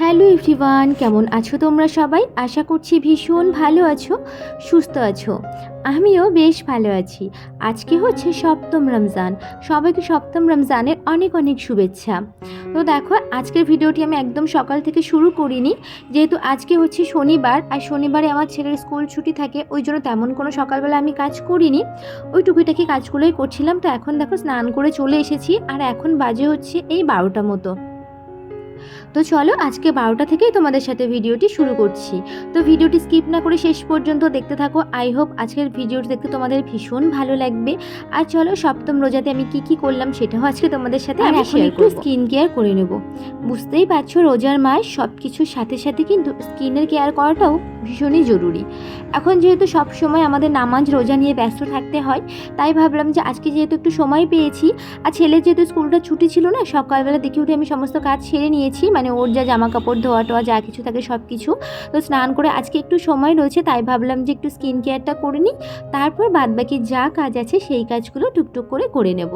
Hello everyone, কেমন আছো তোমরা সবাই? আশা করছি ভীষণ ভালো আছো, সুস্থ আছো। আমিও বেশ ভালো আছি। আজকে হচ্ছে সপ্তম রমজান। সবাইকে সপ্তম রমজানের অনেক অনেক শুভেচ্ছা। তো দেখো, আজকের ভিডিওটি আমি একদম সকাল থেকে শুরু করিনি। যেহেতু আজকে হচ্ছে শনিবার, আর শনিবারে আমার ছেলের স্কুল ছুটি থাকে, ওই জন্য তেমন কোনো সকালবেলা আমি কাজ করিনি। ওই টুকিটাকি কাজগুলোই করছিলাম। তো এখন দেখো, স্নান করে চলে এসেছি, আর এখন বাজে হচ্ছে এই বারোটা মতো। তো চলো আজকে বারোটা থেকেই তোমাদের সাথে ভিডিওটি শুরু করছি। তো ভিডিওটি স্কিপ না করে শেষ পর্যন্ত দেখতে থাকো। আই হোপ আজকের ভিডিওটি দেখতে তোমাদের ভীষণ ভালো লাগবে। আর চলো সপ্তম রোজাতে আমি কি কি করলাম সেটাও আজকে তোমাদের সাথে আমি করব। স্কিন কেয়ার করে নেব। বুঝতেই পারছ রোজার মাস সব কিছুর সাথে সাথে কিন্তু স্কিনের কেয়ার করাটাও ভীষণই জরুরি। এখন যেহেতু সব সময় আমাদের নামাজ রোজা নিয়ে ব্যস্ত থাকতে হয় তাই ভাবলাম যে আজকে যেহেতু একটু সময় পেয়েছি আর ছেলের যেহেতু স্কুলটা ছুটি ছিল না সকালবেলা দেখে উঠে আমি সমস্ত কাজ সেরে নিয়েছি। মানে ওর যা জামা কাপড় ধোয়া টোয়া, যা কিছু থাকে সব কিছু তো স্নান করে আজকে একটু সময় রয়েছে, তাই ভাবলাম যে একটু স্কিন কেয়ারটা করে নিই। তারপর বাদবাকি যা কাজ আছে, সেই কাজগুলো টুকটুক করে করে নেব।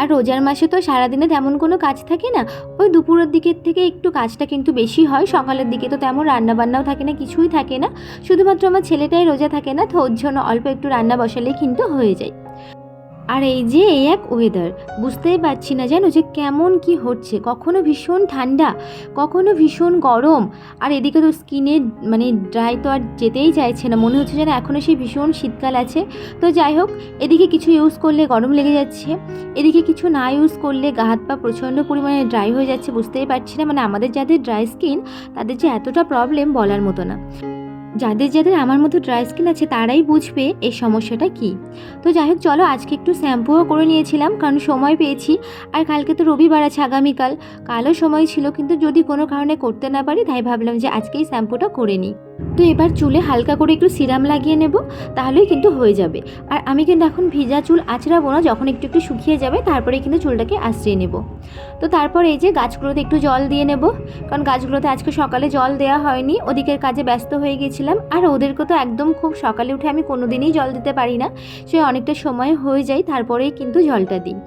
আর রোজার মাসে তো সারাদিনে তেমন কোনো কাজ থাকে না। ওই দুপুরের দিকের থেকে একটু কাজটা কিন্তু বেশি হয়, সকালের দিকে তো তেমন রান্নাবান্নাও থাকে না, কিছুই থাকে না। শুধুমাত্র আমার ছেলেটাই রোজা থাকে না, তো ওর জন্য অল্প একটু রান্না বসালেই কিন্তু হয়ে যায়। আর এই যে এই এক ওয়েদার বুঝতেই পারছি না জানো যে কেমন কি হচ্ছে। কখনো ভীষণ ঠান্ডা, কখনো ভীষণ গরম, আর এদিকে তো স্কিনে মানে ড্রাই তো আর যেতেই চাইছে না। মনে হচ্ছে যেন এখনও সেই ভীষণ শীতকাল আছে। তো যাই হোক, এদিকে কিছু ইউজ করলে গরম লেগে যাচ্ছে। এদিকে কিছু না ইউজ করলে গা হাত পা প্রচণ্ড পরিমাণে ড্রাই হয়ে যাচ্ছে, বুঝতেই পারছি না। মানে আমাদের যাদের ড্রাই স্কিন তাদের যে এতটা প্রবলেম বলার মতো না। যাদের যাদের আমার মতো ড্রাই স্কিন আছে তারাই বুঝবে এই সমস্যাটা কি। তো যাই হোক, চলো আজকে একটু শ্যাম্পুও করে নিয়েছিলাম, কারণ সময় পেয়েছি। আর কালকে তো রবিবার আছে আগামীকাল, কালও সময় ছিল, কিন্তু যদি কোনো কারণে করতে না পারি, তাই ভাবলাম যে আজকেই শ্যাম্পুটা করে নিই। তো এবার চুলে হালকা করে একটু সিরাম লাগিয়ে নেব, তাহলেই কিন্তু হয়ে যাবে। আর আমি কিন্তু এখন ভিজা চুল আঁচড়াবো না, যখন একটু একটু শুকিয়ে যাবে তারপরে কিন্তু চুলটাকে আঁচড়িয়ে নেব। তো তারপর এই যে গাছগুলোতে একটু জল দিয়ে নেব, কারণ গাছগুলোতে আজকে সকালে জল দেওয়া হয়নি, ওদিকের কাজে ব্যস্ত হয়ে গেছিলাম। আর ওদেরকে তো একদম খুব সকালে উঠে আমি কোনো দিনই জল দিতে পারি না, সে অনেকটা সময় হয়ে যায়, তারপরেই কিন্তু জলটা দিই।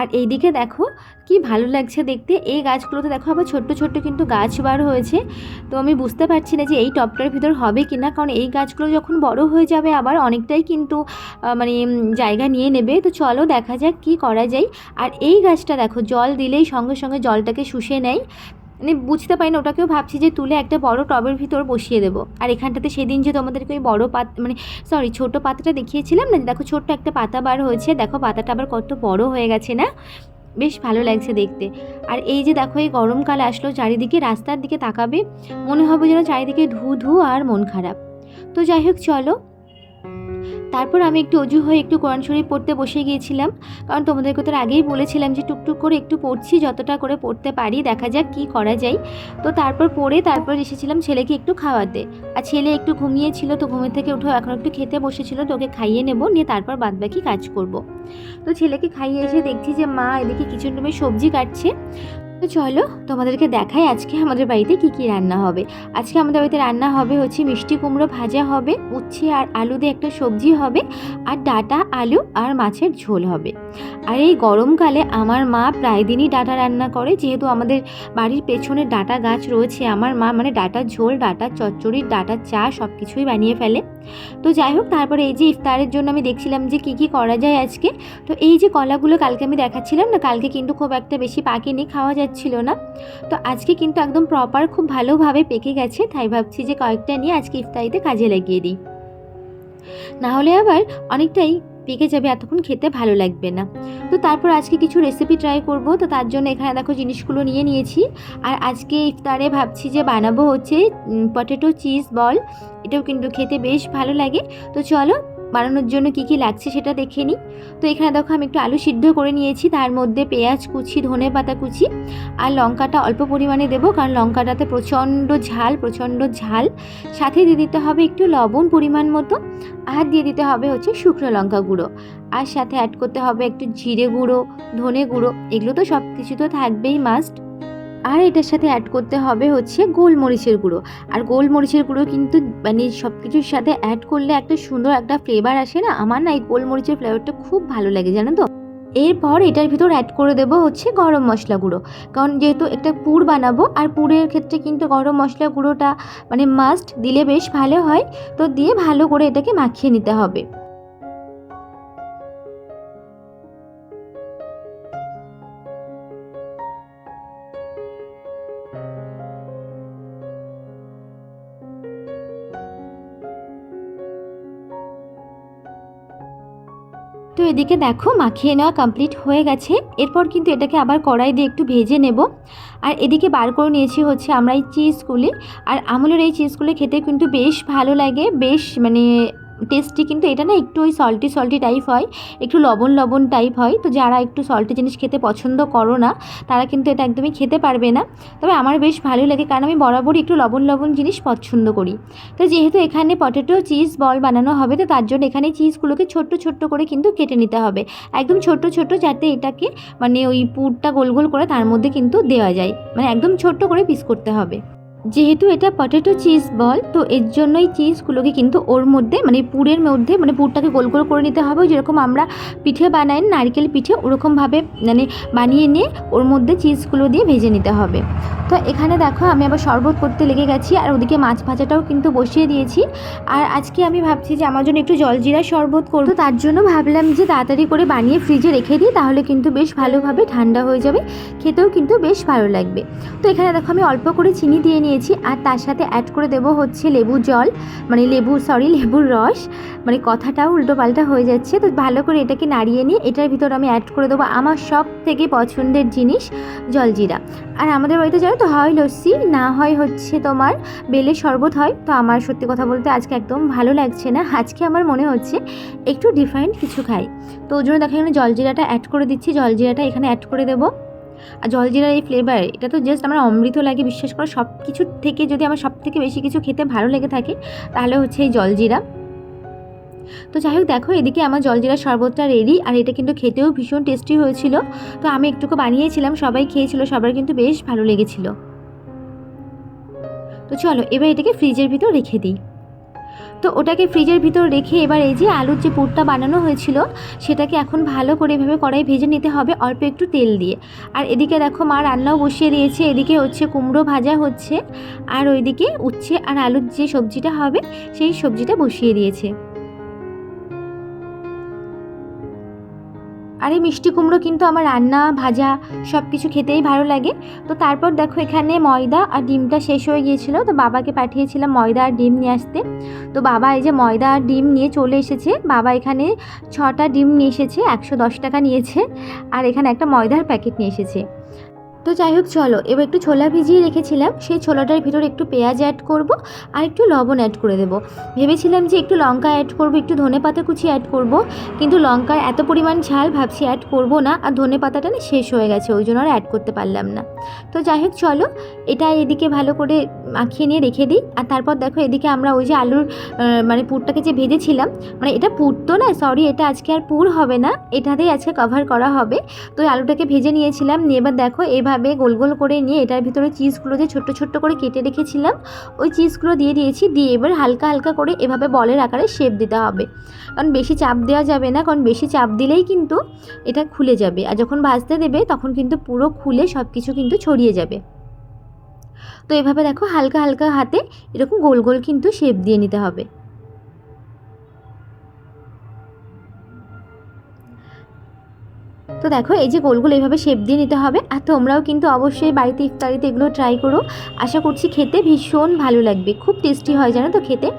আর এই দিকে দেখো, কি ভালো লাগছে দেখতে। এই গাছগুলোতে দেখো আবার ছোট্ট ছোট্ট কিন্তু গাছ বার হয়েছে। তো আমি বুঝতে পারছি না যে এই টপটার ভিতর হবে কি না কারণ এই গাছগুলো যখন বড় হয়ে যাবে আবার অনেকটাই কিন্তু মানে জায়গা নিয়ে নেবে। তো চলো দেখা যাক কি করা যায়। আর এই গাছটা দেখো, জল দিলেই সঙ্গে সঙ্গে জলটাকে শুষে নেয়। মানে বুঝতে পারি না, ওটাকেও ভাবছি যে তুলে একটা বড় টবের ভিতর বসিয়ে দেবো। আর এখানটাতে সেদিন যে তোমাদেরকে ওই বড় পাত মানে সরি ছোট পাতাটা দেখিয়েছিলাম না দেখো ছোট্ট একটা পাতা বার হয়েছে, দেখো পাতাটা আবার কত বড় হয়ে গেছে না? বেশ ভালো লাগছে দেখতে। আর এই যে দেখো, এই গরমকাল আসলো, চারিদিকে রাস্তার দিকে তাকাবে, মনে হবে যেন চারিদিকে ধু ধু আর মন খারাপ। তো যাই হোক, চলো তারপর আমি একটু অজু হয়ে একটু কোরআন শরীফ পড়তে বসে গিয়েছিলাম। কারণ তোমাদেরকে তো আগেই বলেছিলাম যে টুকটুক করে একটু পড়ছি, যতটা করে পড়তে পারি, দেখা যাক কি করা যায়। তো তারপর পড়ে তারপর এসেছিলাম ছেলেকে একটু খাওয়াতে। আর ছেলে একটু ঘুমিয়েছিল তো ঘুমের থেকে উঠে এখন একটু খেতে বসেছিল তো ওকে খাইয়ে নেব, নিয়ে তারপর বাদবাকি কাজ করব। তো ছেলেকে খাইয়ে এসে দেখছি যে মা এদিকে কিচেন রুমে সবজি কাটছে। তো চলো, তোমাদেরকে দেখাই আজকে আমাদের বাড়িতে কি কি রান্না হবে। আজকে আমাদের বাড়িতে রান্না হবে হচ্ছে মিষ্টি কুমড়ো ভাজা হবে, উচ্ছে আর আলু দিয়ে একটা সবজি হবে, আর ডাটা আলু আর মাছের ঝোল হবে। আর এই গরমকালে আমার মা প্রায় দিনই ডাটা রান্না করে, যেহেতু আমাদের বাড়ির পেছনে ডাটা গাছ রয়েছে, আমার মা মানে ডাটার ঝোল, ডাটার চচ্চড়ি, ডাটার চা সব কিছুই বানিয়ে ফেলে। তো যাই হোক, তারপরে এই যে ইফতারের জন্য আমি দেখছিলাম যে কি কি করা যায় আজকে। তো এই যে কলাগুলো কালকে আমি দেখাচ্ছিলাম না, কালকে কিন্তু খুব একটা বেশি পাকেনি, খাওয়া যাচ্ছিল না। তো আজকে কিন্তু একদম প্রপার খুব ভালোভাবে পেকে গেছে, তাই ভাবছি যে কয়েকটা নিয়ে আজকে ইফতারিতে কাজে লাগিয়ে দিই। না হলে আবার অনেকটাই পেকে যাবে, এতক্ষণ খেতে ভালো লাগবে না। তো তারপর আজকে কিছু রেসিপি ট্রাই করব, তো তার জন্য এখানে দেখো জিনিসগুলো নিয়ে নিয়েছি। আর আজকে ইফতারে ভাবছি যে বানাবো হচ্ছে পটেটো চিজ বল এটাও কিন্তু খেতে বেশ ভালো লাগে। তো চলো বানানোর জন্য কি কি লাগছে সেটা দেখে নিই। তো এখানে দেখো আমি একটু আলু সিদ্ধ করে নিয়েছি, তার মধ্যে পেঁয়াজ কুচি, ধনে পাতা কুচি আর লঙ্কাটা অল্প পরিমাণে দেবো, কারণ লঙ্কাটাতে প্রচণ্ড ঝাল প্রচণ্ড ঝাল। সাথে দিয়ে দিতে হবে একটু লবণ পরিমাণ মতো আর দিয়ে দিতে হবে হচ্ছে শুকনো লঙ্কা গুঁড়ো। আর সাথে অ্যাড করতে হবে একটু জিরে গুঁড়ো, ধনে গুঁড়ো, এগুলো তো সব কিছু তো থাকবেই মাস্ট আর এটার সাথে অ্যাড করতে হবে হচ্ছে গোলমরিচের গুঁড়ো। আর গোলমরিচের গুঁড়ো কিন্তু মানে সব কিছুর সাথে অ্যাড করলে একটা সুন্দর একটা ফ্লেভার আসে না? আমার না এই গোলমরিচের ফ্লেভারটা খুব ভালো লাগে, জানো তো? এরপর এটার ভিতর অ্যাড করে দেবো হচ্ছে গরম মশলা গুঁড়ো। কারণ যেহেতু একটা পুর বানাবো, আর পুরের ক্ষেত্রে কিন্তু গরম মশলা গুঁড়োটা মানে মাস্ট দিলে বেশ ভালো হয়। তো দিয়ে ভালো করে এটাকে মাখিয়ে নিতে হবে। এদিকে দেখো, মাখিয়ে নেওয়া কমপ্লিট হয়ে গেছে। এরপর কিন্তু এটাকে আবার কড়াই দিয়ে একটু ভেজে নেব। আর এদিকে বার করে নিয়েছি হচ্ছে আমরা এই চিজগুলি আর আমুলের এই চিজগুলি খেতে কিন্তু বেশ ভালো লাগে, বেশ মানে টেস্টি কিন্তু এটা না একটু ওই সল্টি সল্টি টাইপ হয়, একটু লবণ লবণ টাইপ হয়। তো যারা একটু সল্টি জিনিস খেতে পছন্দ করো না, তারা কিন্তু এটা একদমই খেতে পারবে না। তবে আমার বেশ ভালো লাগে, কারণ আমি বরাবরই একটু লবণ লবণ জিনিস পছন্দ করি। তো যেহেতু এখানে পটেটো চিজ বল বানানো হবে, তো তার জন্য এখানে চিজগুলোকে ছোট্ট ছোট্ট করে কিন্তু কেটে নিতে হবে। একদম ছোট্ট ছোট্ট যাতে এটাকে মানে ওই পুরটা গোল গোল করে তার মধ্যে কিন্তু দেওয়া যায়। মানে একদম ছোট্ট করে পিস করতে হবে। যেহেতু এটা পটেটো চিজ বল, তো এর জন্যই চিজগুলোকে কিন্তু ওর মধ্যে মানে পুরের মধ্যে মানে পুরটাকে গোল গোল করে নিতে হবে। যেরকম আমরা পিঠে বানাই, নারকেল পিঠে ওরকমভাবে মানে বানিয়ে নিয়ে ওর মধ্যে চিজগুলো দিয়ে ভেজে নিতে হবে। তো এখানে দেখো, আমি আবার শরবত করতে লেগে গেছি, আর ওদিকে মাছ ভাজাটাও কিন্তু বসিয়ে দিয়েছি। আর আজকে আমি ভাবছি যে আমার জন্য একটু জলজিরা শরবত করব। তার জন্য ভাবলাম যে তাড়াতাড়ি করে বানিয়ে ফ্রিজে রেখে দিই, তাহলে কিন্তু বেশ ভালোভাবে ঠান্ডা হয়ে যাবে, খেতেও কিন্তু বেশ ভালো লাগবে। তো এখানে দেখো, আমি অল্প করে চিনি দিয়ে নিয়েছি। আর তার সাথে অ্যাড করে দেবো হচ্ছে লেবু জল মানে লেবু সরি লেবুর রস। মানে কথাটাও উল্টো পাল্টা হয়ে যাচ্ছে। তো ভালো করে এটাকে নাড়িয়ে নিয়ে এটার ভিতর আমি অ্যাড করে দেবো আমার সব থেকে পছন্দের জিনিস জলজিরা। আর আমাদের বাড়িতে জানো তো হয় লস্যি, না হয় হচ্ছে তোমার বেলের শরবত হয়। তো আমার সত্যি কথা বলতে আজকে একদম ভালো লাগছে না। আজকে আমার মনে হচ্ছে একটু ডিফারেন্ট কিছু খাই। তো ওই জন্য দেখো জলজিরাটা অ্যাড করে দিচ্ছি। জলজিরাটা এখানে অ্যাড করে দেবো। আর জলজিরার এই ফ্লেভার এটা তো জাস্ট আমার অমৃত লাগে বিশ্বাস করো সব কিছুর থেকে যদি আমার সব থেকে বেশি কিছু খেতে ভালো লেগে থাকে, তাহলে হচ্ছে এই জলজিরা। তো যাই হোক দেখো, এদিকে আমার জলজিরা শরবতটা রেডি আর এটা কিন্তু খেতেও ভীষণ টেস্টি হয়েছিল। তো আমি একটুকু বানিয়েছিলাম, সবাই খেয়েছিল, সবার কিন্তু বেশ ভালো লেগেছিল। তো চলো, এবার এটাকে ফ্রিজের ভিতর রেখে দিই। তো ওটাকে ফ্রিজের ভিতর রেখে এবার এই যে আলুর যে পুরটা বানানো হয়েছিল, সেটাকে এখন ভালো করে এভাবে কড়াই ভেজে নিতে হবে অল্প একটু তেল দিয়ে। আর এদিকে দেখো মা রান্নাও বসিয়ে দিয়েছে, এদিকে হচ্ছে কুমড়ো ভাজা হচ্ছে, আর ওইদিকে উচ্ছে আর আলুর যে সবজিটা হবে, সেই সবজিটা বসিয়ে দিয়েছে। আর এই মিষ্টি কুমড়ো কিন্তু আমার রান্না, ভাজা সব কিছু খেতেই ভালো লাগে। তো তারপর দেখো এখানে ময়দা আর ডিমটা শেষ হয়ে গিয়েছিল। তো বাবাকে পাঠিয়েছিলাম ময়দা আর ডিম নিয়ে আসতে। তো বাবা এই যে ময়দা আর ডিম নিয়ে চলে এসেছে। বাবা এখানে ছটা ডিম নিয়ে এসেছে, একশো দশ টাকা নিয়েছে। আর এখানে একটা ময়দার প্যাকেট নিয়ে এসেছে। তো যাই হোক, চলো। এবার একটু ছোলা ভিজিয়ে রেখেছিলাম। সেই ছোলাটার ভিতরে একটু পেঁয়াজ অ্যাড করব আর একটু লবণ অ্যাড করে দেবো। ভেবেছিলাম যে একটু লঙ্কা অ্যাড করব, একটু ধনে পাতা কুচি অ্যাড করব। কিন্তু লঙ্কার এত পরিমাণ ঝাল ভাবছি অ্যাড করব না আর ধনে পাতাটা না শেষ হয়ে গেছে, ওই জন্য আর অ্যাড করতে পারলাম না। তো যাই হোক, চলো। এটা এদিকে ভালো করে মাখিয়ে নিয়ে রেখে দিই। আর তারপর দেখো, এদিকে আমরা ওই যে আলুর মানে পুরটাকে যে ভেজেছিলাম মানে এটা পুর তো না সরি এটা আজকে আর পুর হবে না। এটাতেই আজকে কভার করা হবে। তো আলুটাকে ভেজে নিয়েছিলাম। নিয়ে এবার দেখো, এভাবে গোল গোল করে নিয়ে এটার ভিতরে চিজগুলো যে ছোট্ট ছোট্ট করে কেটে রেখেছিলাম, ওই চিজগুলো দিয়ে দিয়েছি, দিয়ে এবার হালকা হালকা করে এভাবে বলের আকারে শেপ দিতে হবে। কারণ বেশি চাপ দেওয়া যাবে না, কারণ বেশি চাপ দিলেই কিন্তু এটা খুলে যাবে। আর যখন ভাজতে দেবে, তখন কিন্তু পুরো খুলে সব কিছু কিন্তু ছড়িয়ে যাবে। তো এভাবে দেখো হালকা হালকা হাতে এরকম গোল গোল কিন্তু শেপ দিয়ে নিতে হবে। তো দেখো, এই যে গোলগুলো এইভাবে শেপ দিয়ে নিতে হবে। আর তোমরাও কিন্তু অবশ্যই বাড়িতে ইফতারিতে এগুলো ট্রাই করো। আশা করছি খেতে ভীষণ ভালো লাগবে। খুব টেস্টি হয়, জানো তো খেতে।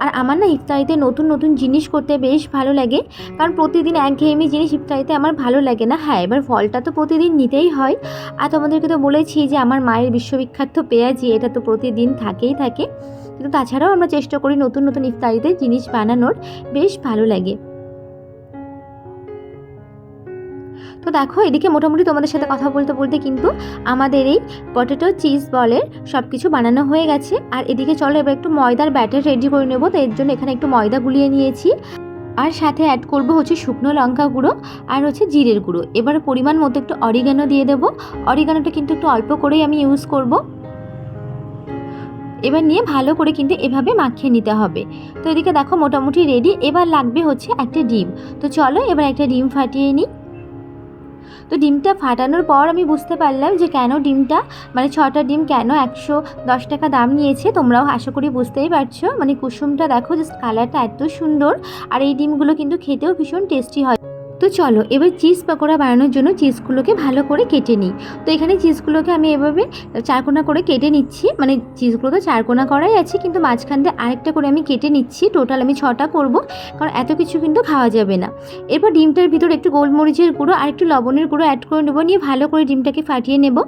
আর আমার না ইফতারিতে নতুন নতুন জিনিস করতে বেশ ভালো লাগে। কারণ প্রতিদিন একঘেয়েমি জিনিস ইফতারিতে আমার ভালো লাগে না। হ্যাঁ এবার ফলটা তো প্রতিদিন নিতেই হয়। আর তোমাদেরকে তো বলেছি যে আমার মায়ের বিশ্ববিখ্যাত পেঁয়াজি, এটা তো প্রতিদিন থাকেই থাকে। কিন্তু তাছাড়াও আমরা চেষ্টা করি নতুন নতুন ইফতারিতে জিনিস বানানোর। বেশ ভালো লাগে। তো দেখো, এদিকে মোটামুটি তোমাদের সাথে কথা বলতে বলতে কিন্তু আমাদের এই পটেটো চিজ বলের সব কিছু বানানো হয়ে গেছে। আর এদিকে চলো, এবার একটু ময়দার ব্যাটার রেডি করে নেব। তো এর জন্য এখানে একটু ময়দা গুলিয়ে নিয়েছি। আর সাথে অ্যাড করব হচ্ছে শুকনো লঙ্কা গুঁড়ো আর হচ্ছে জিরের গুঁড়ো। এবার পরিমাণ মতো একটু অরিগানো দিয়ে দেবো। অরিগানোটা কিন্তু একটু অল্প করেই আমি ইউজ করব। এবার নিয়ে ভালো করে কিন্তু এভাবে মাখিয়ে নিতে হবে। তো এদিকে দেখো মোটামুটি রেডি এবার লাগবে হচ্ছে একটা ডিম। তো চলো, এবার একটা ডিম ফাটিয়ে নিই। তো ডিমটা ফাটানোর পর আমি বুঝতে পারলাম যে কেন ডিমটা মানে ছটা ডিম কেন একশো দশ টাকা দাম নিয়েছে, তোমরাও আশা করি বুঝতেই পারছ। মানে কুসুমটা দেখো জাস্ট কালারটা এত সুন্দর। আর এই ডিমগুলো কিন্তু খেতেও ভীষণ টেস্টি হয়। তো চলো, এবার চিজ পাকোড়া বানানোর জন্য চিজগুলোকে ভালো করে কেটে নিই। তো এখানে চিজগুলোকে আমি এভাবে চারকোনা করে কেটে নিচ্ছি। মানে চিজগুলো তো চারকোনা করাই আছে, কিন্তু মাঝখান দিয়ে আরেকটা করে আমি কেটে নিচ্ছি। টোটাল আমি ছটা করব, কারণ এত কিছু কিন্তু খাওয়া যাবে না। এরপর ডিমটার ভিতর একটু গোলমরিচের গুঁড়ো আর একটু লবণের গুঁড়ো অ্যাড করে নেব, নিয়ে ভালো করে ডিমটাকে ফাটিয়ে নেব।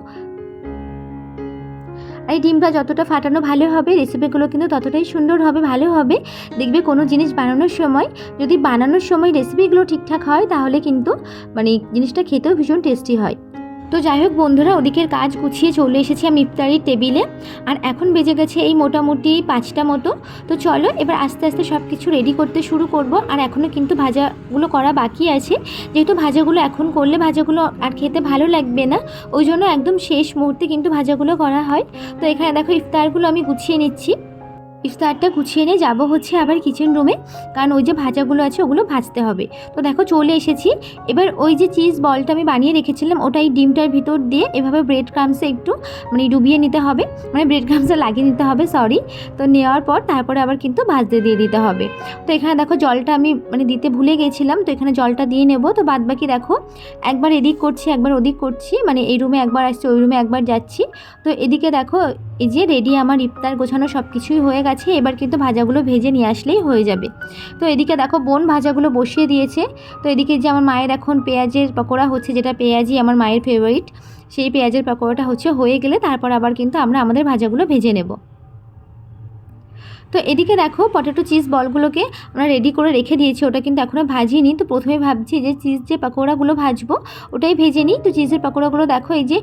এই ডিমটা যতটা ফাটানো ভালো হবে রেসিপিগুলো কিন্তু ততটাই সুন্দর হবে, ভালো হবে। দেখবে কোনো জিনিস বানানোর সময়, যদি বানানোর সময় রেসিপিগুলো ঠিকঠাক হয়, তাহলে কিন্তু মানে জিনিসটা খেতেও ভীষণ টেস্টি হয়। তো যাই হোক বন্ধুরা, ওদিকের কাজ গুছিয়ে চলে এসেছি আমি ইফতারির টেবিলে। আর এখন বেজে গেছে এই মোটামুটি পাঁচটা মতো। তো চলো এবার আস্তে আস্তে সব কিছু রেডি করতে শুরু করব। আর এখনও কিন্তু ভাজাগুলো করা বাকি আছে। যেহেতু ভাজাগুলো এখন করলে ভাজাগুলো আর খেতে ভালো লাগবে না, ওই জন্য একদম শেষ মুহূর্তে কিন্তু ভাজাগুলো করা হয়। তো এখানে দেখো ইফতারগুলো আমি গুছিয়ে নিচ্ছি। ইফতারটা গুছিয়ে নিয়ে যাব হচ্ছে আবার কিচেন রুমে কারণ ওই যে ভাজাগুলো আছে, ওগুলো ভাজতে হবে। তো দেখো চলে এসেছি। এবার ওই যে চিজ বলটা আমি বানিয়ে রেখেছিলাম, ওটা এই ডিমটার ভিতর দিয়ে এভাবে ব্রেড ক্রামসে একটু মানে ডুবিয়ে নিতে হবে। মানে ব্রেড ক্রামসে লাগিয়ে নিতে হবে সরি তো নেওয়ার পর তারপরে আবার কিন্তু ভাজতে দিয়ে দিতে হবে। তো এখানে দেখো জলটা আমি মানে দিতে ভুলে গেছিলাম, তো এখানে জলটা দিয়ে নেব। তো বাদ বাকি দেখো, একবার এদিক করছি, একবার ওদিক করছি মানে এই রুমে একবার আসছি, ওই রুমে একবার যাচ্ছি। তো এদিকে দেখো, এই যে রেডি আমার ইফতার গোছানো সব কিছুই হয়ে গেছে, এবার কিন্তু ভাজাগুলো ভেজে নিয়ে আসলেই হয়ে যাবে। তো এদিকে দেখো বোন ভাজাগুলো বসিয়ে দিয়েছে। তো এদিকে যে আমার মায়ের এখন পেঁয়াজের পকোড়া হচ্ছে, যেটা পেঁয়াজি আমার মায়ের ফেভারিট সেই পেঁয়াজের পকোড়াটা হচ্ছে হয়ে গেলে তারপর আবার কিন্তু আমরা আমাদের ভাজাগুলো ভেজে নেব। তো এদিকে দেখো পটেটো চিজ বলগুলোকে আমরা রেডি করে রেখে দিয়েছি, ওটা কিন্তু এখনও ভাজিনি। তো প্রথমে ভাবছি যে চিজ যে পকোড়াগুলো ভাজবো, ওটাই ভেজে নিই। তো চিজের পকোড়াগুলো দেখো, এই যে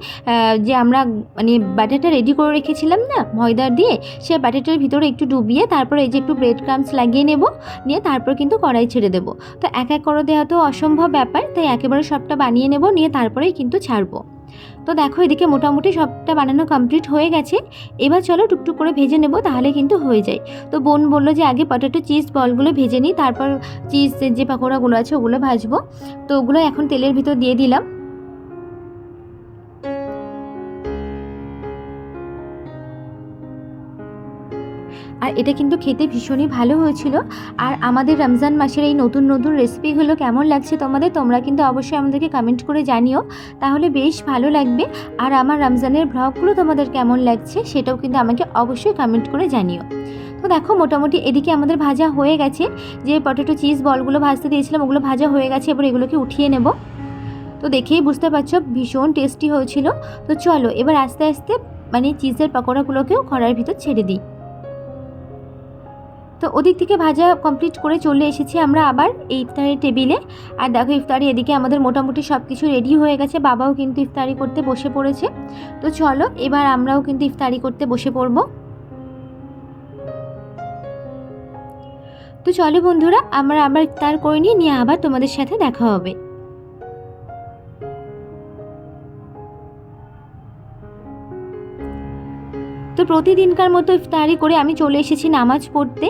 যে আমরা মানে ব্যাটারটা রেডি করে রেখেছিলাম না, ময়দার দিয়ে, সে ব্যাটারটার ভিতরে একটু ডুবিয়ে, তারপরে এই যে একটু ব্রেড ক্রামস লাগিয়ে নেব, নিয়ে তারপর কিন্তু কড়াই ছেড়ে দেবো। তো এক এক করে দেওয়া তো অসম্ভব ব্যাপার, তাই একেবারে সবটা বানিয়ে নেব, নিয়ে তারপরেই কিন্তু ছাড়বো। তো দেখো, এদিকে মোটামুটি সবটা বানানো কমপ্লিট হয়ে গেছে। এবার চলো টুকটুক করে ভেজে নেব, তাহলে কিন্তু হয়ে যায়। তো বোন বলল যে আগে পটেটো চিজ বলগুলো ভেজে নিই, তারপর চিজ যে পাকোড়াগুলো আছে, ওগুলো ভাজবো। তো ওগুলো এখন তেলের ভিতর দিয়ে দিলাম। আর এটা কিন্তু খেতে ভীষণই ভালো হয়েছিল। আর আমাদের রমজান মাসের এই নতুন নতুন রেসিপিগুলো কেমন লাগছে তোমাদের, তোমরা কিন্তু অবশ্যই আমাদেরকে কমেন্ট করে জানিও। তাহলে বেশ ভালো লাগবে। আর আমার রমজানের ব্লগগুলো তোমাদের কেমন লাগছে সেটাও কিন্তু আমাকে অবশ্যই কমেন্ট করে জানিও। তো দেখো, মোটামুটি এদিকে আমাদের ভাজা হয়ে গেছে। যে পটেটো চিজ বলগুলো ভাজতে দিয়েছিলাম, ওগুলো ভাজা হয়ে গেছে। এবার এগুলোকে উঠিয়ে নেব। তো দেখেই বুঝতে পারছ, ভীষণ টেস্টি হয়েছিল। তো চলো, এবার আস্তে আস্তে মানে চিজের পকোড়াগুলোকেও কড়ার ভিতর ছেড়ে দিই। তো ওদিক থেকে ভাজা কমপ্লিট করে চলে এসেছি আমরা আবার এই ইফতারের টেবিলে আর দেখো ইফতারি এদিকে আমাদের মোটামুটি সব কিছু রেডি হয়ে গেছে, বাবাও কিন্তু ইফতারি করতে বসে পড়েছে। তো চলো, এবার আমরাও কিন্তু ইফতারি করতে বসে পড়ব। তো চলো বন্ধুরা, আমরা আবার ইফতার করে নিয়ে নিয়ে আবার তোমাদের সাথে দেখা হবে। তো প্রতিদিনকার মতো ইফতারি করে আমি চলে এসেছি নামাজ পড়তে।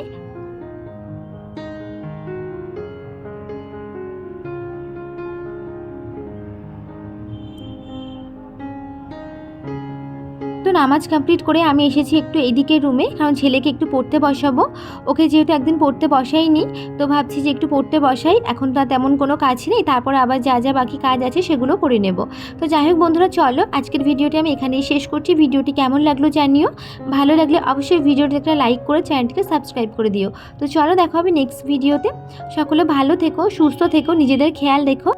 নামাজ কমপ্লিট করে আমি এসেছি একটু এদিকের রুমে কারণ ছেলেকে একটু পড়তে বসাবো। ওকে যেহেতু একদিন পড়তে বসাইনি, তো ভাবছি যে একটু পড়তে বসাই। এখন তো তেমন কোনো কাজ নেই। তারপর আবার যা যা বাকি কাজ আছে সেগুলো করে নেব। তো যাই হোক বন্ধুরা, চলো আজকের ভিডিওটি আমি এখানেই শেষ করছি। ভিডিওটি কেমন লাগল জানিও। ভালো লাগলে অবশ্যই ভিডিওটি একটা লাইক করে চ্যানেলটিকে সাবস্ক্রাইব করে দিও। তো চলো দেখা হবে নেক্সট ভিডিওতে সকলে ভালো থেকো, সুস্থ থেকো, নিজেদের খেয়াল রেখো।